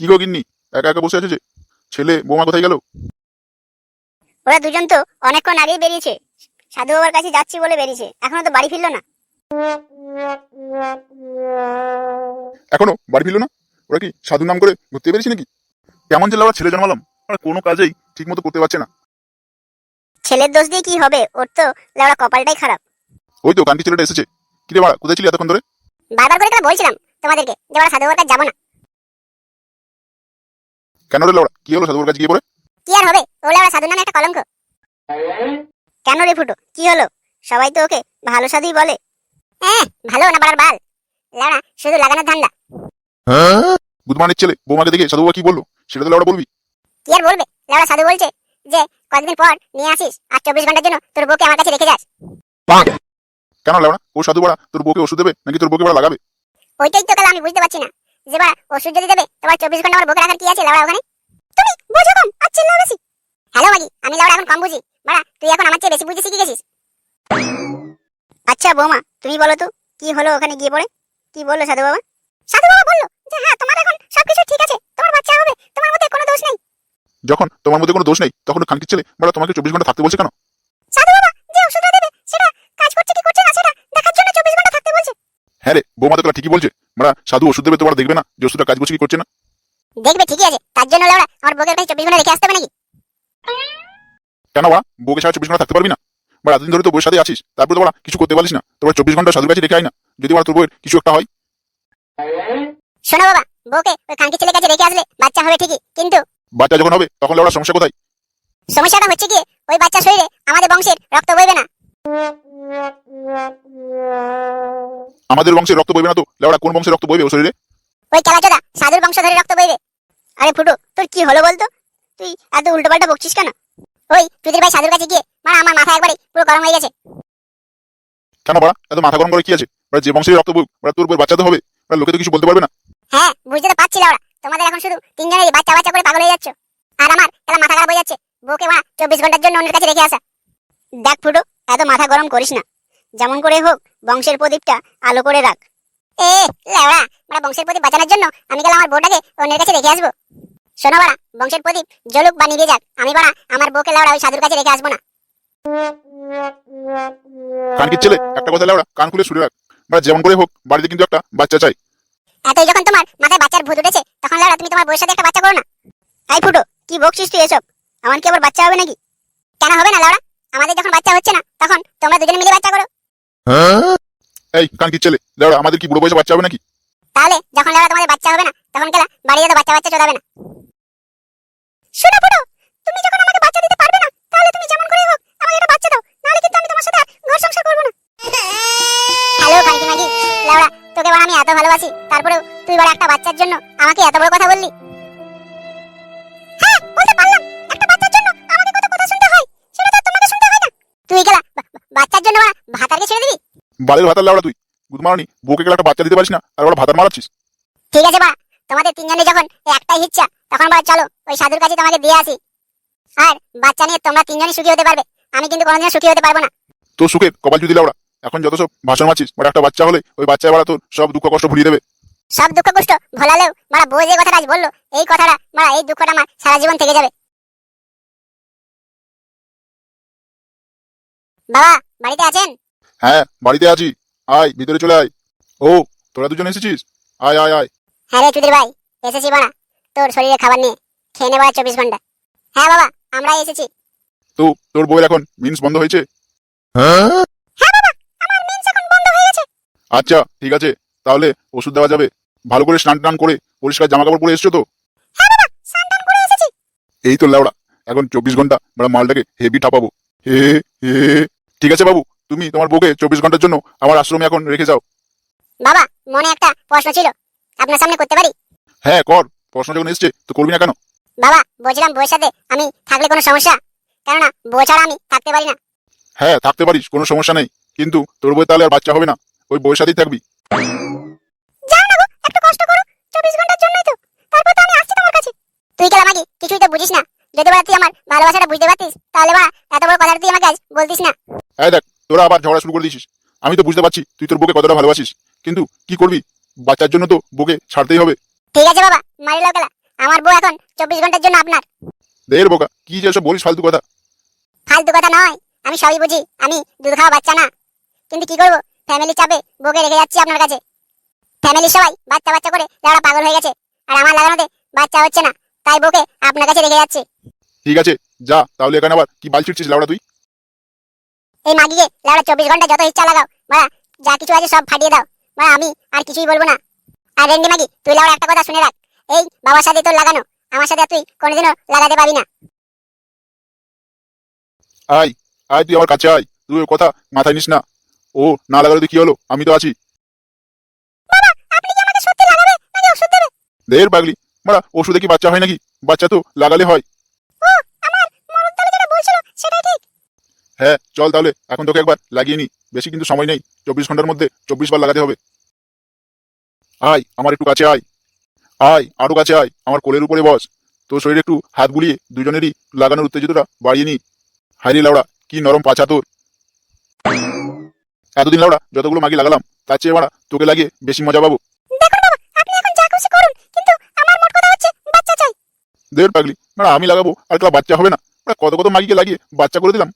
কি গো গিন্নি? একা একা বসে আছে যে? ছেলে বৌমা কোথায় গেল? ওরা দুজন তো অনেকক্ষণ আগেই বেরিয়েছে। সাধু বাবার কাছে যাচ্ছি বলে বেরিয়েছে। এখনও তো বাড়ি ফিরলো না। এখনও বাড়ি ফিরলো না? ওরা কি সাধু নাম করে ঘুরতে পেরেছি নাকি? কেমন ছেলে ওরা ছেলে জন্মালাম। ওরা কোনো কাজেই ঠিক মতো করতে পারছে না। ছেলের দোষ দিয়ে কি হবে? ওর তো লেওড়া কপালটাই খারাপ। ওই তো কান্তি ছেলেটা এসেছে। কিরে বাড়া কোথায় ছিলি এতক্ষণ ধরে? বারবার করে কেন বলছিলাম তোমাদেরকে যে ওরা সাধু কাছে যাব না? কেন রে লাউড়া কি হলো সাধুর কাছে গিয়ে পড়ে? কি আর হবে? ও লেওড়া সাধু নামে একটা কলঙ্ক। কেন রে ফুটো? কি হলো? সবাই তো ওকে ভালো সাধুই বলে। হ্যাঁ ভালো না পারার বাল। লেওড়া শুধু লাগানোর ধান্দা। বুধমানের ছেলে বৌমাকে দেখে সাধু কি বলল? সেটা তো লাউড়া বলবি। কি আর বলবে? লেওড়া সাধু বলছে যে কয়েকদিন পর নিয়ে আসিস আর চব্বিশ ঘণ্টার জন্য তোর বউকে আমার কাছে রেখে যাস। কেন লাউড়া ও সাধু বাড়া তোর বউকে ওষুধ দেবে নাকি তোর বউকে বাড়া লাগাবে? ওইটাই তো কাল আমি বুঝতে পারছি না। যে বাড়া ওষুধ যদি দেবে তোমার চব্বিশ ঘণ্টা আমার বউকে রাখার কি আছে লাউড়া ওখানে? তুমি বোঝো কম আর চিল্লাও বেশি। হ্যালো মাগি আমি লাউড়া এখন কম বুঝি। বাড়া তুই এখন আমার চেয়ে বেশি শিখে গেছিস? আচ্ছা বৌমা তুমি বলো তো কি হলো ওখানে গিয়ে পড়ে? কি বলল সাধু বাবা? সাধু বাবা বলল যে হ্যাঁ তোমার এখন সবকিছু ঠিক আছে তোমার বাচ্চা হবে তোমার মধ্যে কোনো দোষ নেই। যখন তোমার মধ্যে কোনো দোষ নেই তখন খানকির ছেলে বাড়া তোমাকে চব্বিশ ঘণ্টা থাকতে বলছে কেন? সাধু সাধু ওষুধ দেবে তোমরা দেখবে না যে ওষুধটা কাজ কি করছে না। দেখবে ঠিকই আছে। তার জন্য লাউড়া আমার বউকে কাছে চব্বিশ ঘণ্টা রেখে আসতে হবে নাকি? কেন বাড়া বউকে সারা চব্বিশ ঘণ্টা থাকতে পারবি না? বা এতদিন ধরে তো বউয়ের সাথে আছিস তারপরে তো বাড়া কিছু করতে পারিস না। তোমরা চব্বিশ ঘণ্টা সাধুর কাছে রেখে আয় না। যদি বাড়া তোর বউয়ের কিছু একটা হয়। শোনো বাবা বউকে ওই খানকি ছেলের কাছে রেখে আসলে বাচ্চা হবে ঠিকই কিন্তু বাচ্চা যখন হবে তখন ওরা সমস্যা কোথায়? সমস্যাটা হচ্ছে কি ওই বাচ্চা শরীরে আমাদের বংশের রক্ত বইবে না। আমাদের বংশের রক্ত বইবে না তো? লেওড়া কোন বংশের রক্ত বইবে ও শরীরে? ওই চালাচোদা সাধুর বংশ ধরে রক্ত বইবে। আরে ফুটো তোর কি হলো বলতো? তুই এত উল্টো পাল্টা বকছিস কেন? ওই তুই ভাই সাধুর কাছে গিয়ে মানে আমার মাথা একবারে পুরো গরম হয়ে গেছে। কেন বাড়া? এত মাথা গরম করে কি আছে? বাড়া যে বংশের রক্ত বই বাড়া তোর বই বাচ্চা তো হবে। বাড়া লোকে তো কিছু বলতে পারবে না। হ্যাঁ বুঝতে তো পারছি ওরা তোমাদের এখন শুধু তিনজনেরই বাচ্চা বাচ্চা করে পাগল হয়ে যাচ্ছ। আর আমার তাহলে মাথা খারাপ হয়ে যাচ্ছে। বউকে মা চব্বিশ ঘণ্টার জন্য অন্যের কাছে রেখে আসা। দেখ ফুটো এত মাথা গরম করিস না। যেমন করে হোক বংশের প্রদীপটা আলো করে রাখ। এ লেওড়া মানে বংশের প্রদীপ বাঁচানোর জন্য আমি গেলাম আমার বউটাকে অন্যের কাছে রেখে আসব। শোনো বাড়া বংশের প্রদীপ জলুক বা নিভে যাক। আমি বাড়া আমার বউকে লেওড়া ওই সাধুর কাছে রেখে আসব না। কানকির ছেলে একটা কথা লেওড়া কান খুলে শুনে রাখ। বাড়া যেমন করে হোক বাড়িতে কিন্তু একটা বাচ্চা চাই। এতই যখন তোমার মাথায় বাচ্চার ভূত উঠেছে তখন লেওড়া তুমি তোমার বউয়ের সাথে একটা বাচ্চা করো না। আই ফুটো কি বকছিস তুই এসব? আমার কি আবার বাচ্চা হবে নাকি? কেন হবে না লাউড়া আমাদের যখন বাচ্চা হচ্ছে না তখন তোমরা দুজনে মিলে বাচ্চা করো। এই কানকির ছেলে লেওড়া আমাদের কি বুড়ো বয়সে বাচ্চা হবে নাকি? তাহলে যখন লেওড়া তোমাদের বাচ্চা হবে না তখন কেলা বাড়িতে তো বাচ্চা বাচ্চা চোদাবে না। শোনো ফুটো তুমি যখন আমাকে বাচ্চা দিতে পারবে না তাহলে তুমি যেমন করে হোক আমাকে একটা বাচ্চা দাও নাহলে কিন্তু আমি তোমার সাথে ঘর সংসার করব না। হ্যালো কানকি মাগি লেওড়া তোকে বড় আমি এত ভালোবাসি তারপরেও তুই বড় একটা বাচ্চার জন্য আমাকে এত বড় কথা বললি। হ্যাঁ বলতে পারলাম তুই গেলা বাচ্চার জন্য ভাতারকে ছেড়ে দিবি? বালের ভাতার লেওড়া তুই। গুদমারানি বউকে গেলে একটা বাচ্চা দিতে পারিস না আর ওরা ভাতার মারাচ্ছিস। ঠিক আছে বা তোমাদের তিনজনে যখন একটাই ইচ্ছা তখন বলে চলো ওই সাধুর কাছে তোমাকে দিয়ে আসি। আর বাচ্চা নিয়ে তোমরা তিনজনই সুখী হতে পারবে। আমি কিন্তু কোনোদিনও সুখী হতে পারব না। তোর সুখে কপাল যদি লেওড়া এখন যত সব ভাষণ মারছিস বাট একটা বাচ্চা হলে ওই বাচ্চা বাড়া তোর সব দুঃখ কষ্ট ভুলিয়ে দেবে। সব দুঃখ কষ্ট ভোলালেও মারা বউ যে কথাটা আজ বলল এই কথাটা মারা এই দুঃখটা আমার সারা জীবন থেকে যাবে। বাবা বাড়িতে আছেন? হ্যাঁ বাড়িতে আছি। আয় ভিতরে চলে আয়। ও তোরা দুজন এসেছিস? আয় আয় আয়। হ্যাঁ রে চুদির ভাই এসেছি বানা তোর শরীরে খাবার নিয়ে। খেয়ে নেব আর চব্বিশ ঘণ্টা। হ্যাঁ বাবা আমরাই এসেছি। তো তোর বউয়ের এখন মিন্স বন্ধ হয়েছে? আমার মিন্স এখন বন্ধ হয়ে গেছে। আচ্ছা ঠিক আছে। তাহলে ওষুধ দেওয়া যাবে। ভালো করে স্নান টান করে পরিষ্কার জামা কাপড় পরে এসছো তো? স্নান করে এসেছি। এই তো লেওড়া এখন চব্বিশ ঘণ্টা আমরা মালটাকে হেভি ঠাপাবো। হে হে। ঠিক আছে বাবু তুমি তোমার বউকে চব্বিশ ঘণ্টার জন্য আমার আশ্রমে এখন রেখে যাও। বাবা মনে একটা প্রশ্ন ছিল। আপনার সামনে করতে পারি? হ্যাঁ কর। প্রশ্ন যখন এসছে তো করবি না কেন? বাবা বলছিলাম বউয়ের সাথে আমি থাকলে কোনো সমস্যা? কেননা বউ ছাড়া আমি থাকতে পারি না। হ্যাঁ থাকতে পারিস কোনো সমস্যা নেই। কিন্তু তোর বউয়ের তাহলে আর বাচ্চা হবে না। ওই বউয়ের সাথেই থাকবি। যাও না গো একটু কষ্ট করো। চব্বিশ ঘণ্টার জন্যই তো। তারপর তো আমি আসছি তোমার কাছে। তুই কেন আমাকে কিছুই তো বুঝিস না। যদি বলা তুই আমার ভালোবাসাটা বুঝতে পারতিস তাহলে বা এত বড় কথাটা তুই আমাকে আজ বলতিস না। হ্যাঁ দেখ তোরা আবার ঝগড়া শুরু করে দিয়েছিস। আমি তো বুঝতে পারছি তুই তোর বউকে কতটা ভালোবাসিস। কিন্তু কি করবি? বাচ্চার জন্য তো বউকে ছাড়তেই হবে। ঠিক আছে বাবা মারি লাও গেলা আমার বউ এখন চব্বিশ ঘণ্টার জন্য আপনার। দের বোকা কি যে সব বলিস ফালতু কথা। ফালতু কথা নয় আমি সবই বুঝি আমি দুধ খাওয়া বাচ্চা না। কিন্তু কি করব? ফ্যামিলি চাপে বউকে রেখে যাচ্ছি আপনার কাছে। ফ্যামিলি সবাই বাচ্চা বাচ্চা করে যারা পাগল হয়ে গেছে। আর আমার লাগানোতে বাচ্চা হচ্ছে না। তাই বউকে আপনার কাছে রেখে যাচ্ছি। ঠিক আছে যা তাহলে এখানে আবার কি বাল ছিটছিস লাউড়া তুই? এই মাগিকে লাউড়া চব্বিশ ঘণ্টা যত ইচ্ছা লাগাও। বাড়া যা কিছু আছে সব ফাটিয়ে দাও। বাড়া আমি আর কিছুই বলব না। আর রেন্ডি মাগি তুই লাউড়া একটা কথা শুনে রাখ। এই বাবার সাথে তোর লাগানো। আমার সাথে তুই কোনোদিনও লাগাতে পারবি না। আয় আয় তুই আমার কাছে আয়। তুই ওর কথা মাথায় নিস না। ও না লাগালে তুই কি হলো? আমি তো আছি। দের পাগলি। মারা ওষুধে কি বাচ্চা হয় নাকি? বাচ্চা তো লাগালে হয়। হ্যাঁ চল তাহলে এখন তোকে একবার লাগিয়ে নি। বেশি কিন্তু সময় নেই। চব্বিশ ঘণ্টার মধ্যে চব্বিশ বার লাগাতে হবে। আয় আমার একটু কাছে আয়। আয় আরও কাছে আয়। আমার কোলের উপরে বস। তোর শরীরে একটু হাত বুলিয়ে দুজনেরই লাগানোর উত্তেজিতটা বাড়িয়ে নি। হাইরি লাউড়া কি নরম পাছা তোর। এতদিন লাউড়া যতগুলো মাগি লাগালাম তার চেয়ে মারা তোকে লাগিয়ে বেশি মজা পাবো। দের পাগলি। আমি লাগাবো, আর একটা বাচ্চা হবে না, কত কত মাগিকে লাগিয়ে বাচ্চা করে দিলাম।